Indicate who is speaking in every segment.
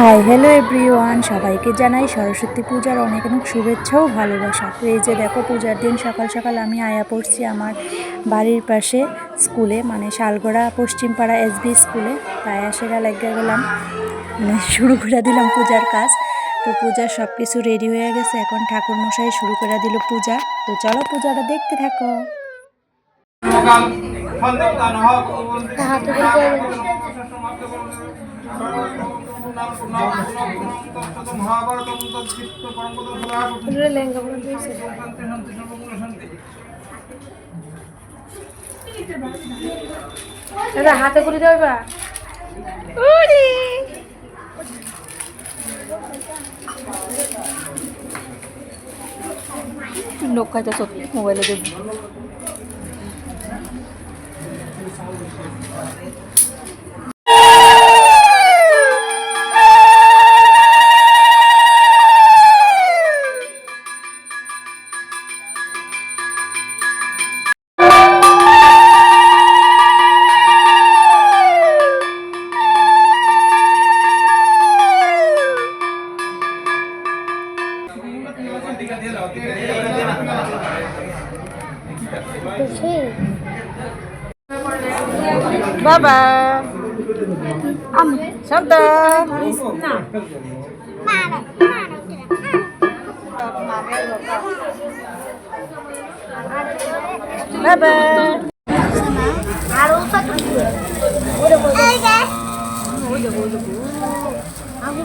Speaker 1: Hi hello everyone সবাইকে জানাই সরস্বতী পূজার অনেক অনেক শুভেচ্ছা ও ভালোবাসা। তো এই যে দেখো পূজার দিন, সকাল সকাল আমি আয়া পড়ছি আমার বাড়ির পাশে স্কুলে মানে শালগড়া পশ্চিমপাড়া এসবি স্কুলে। তাই সেরা লেগে গেলাম। মানে শুরু করে দিলাম পূজার কাজ। তো পূজার সব কিছু রেডি হয়ে গেছে। এখন ঠাকুর মশাই শুরু করে দিল পূজা। তো চলো পূজাটা দেখতে থাকো।
Speaker 2: দাদা হাতে করে দেবে বা
Speaker 1: লোক খাইতে সত্যি মোবাইলে দেখবি।
Speaker 2: বাবা শান্ত বাবা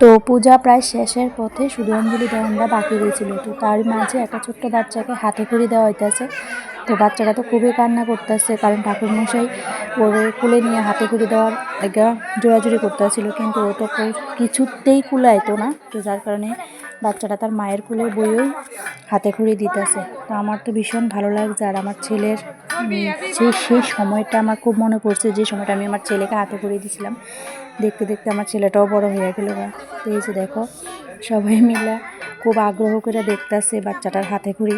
Speaker 1: তো পূজা প্রায় শেষের পথে শুধু অঞ্জলি দেওয়ানরা বাকি রয়েছিল। তো তার মাঝে একটা ছোট্ট বাচ্চাকে হাতে করে দেওয়া হইতেছে। তো বাচ্চাটা তো খুবই কান্না করতেছে, কারণ ঠাকুরমশাই ওর কুলে নিয়ে হাতে করে দেওয়ার আগে জোড়াজুড়ি করতেছিল, কিন্তু ও তো কিছুতেই কুলাইতো না। তো যার কারণে বাচ্চাটা তার মায়ের কুলে বইয়েই হাতে খড়ি দিতেছে। তো আমার তো ভীষণ ভালো লাগছে, আর আমার ছেলের উম, সেই সেই সময়টা আমার খুব মনে পড়ছে যে সময়টা আমি আমার ছেলেকে হাতে করে দিয়েছিলাম। দেখতে দেখতে আমার ছেলেটাও বড় হয়ে গেল বা তো এই যে দেখো সবাই মিলে খুব আগ্রহ করে দেখতেছে বাচ্চাটার হাতে খড়ি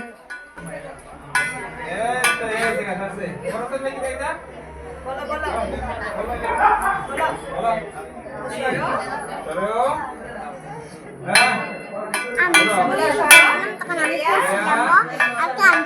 Speaker 3: আমি যখন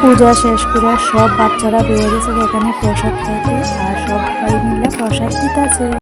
Speaker 1: পূজা শেষ করে সব বাচ্চারা বেরিয়ে গেছে এখানে প্রসাদ খাইতে আর সবাই মিলে প্রসাদ দিতেছে।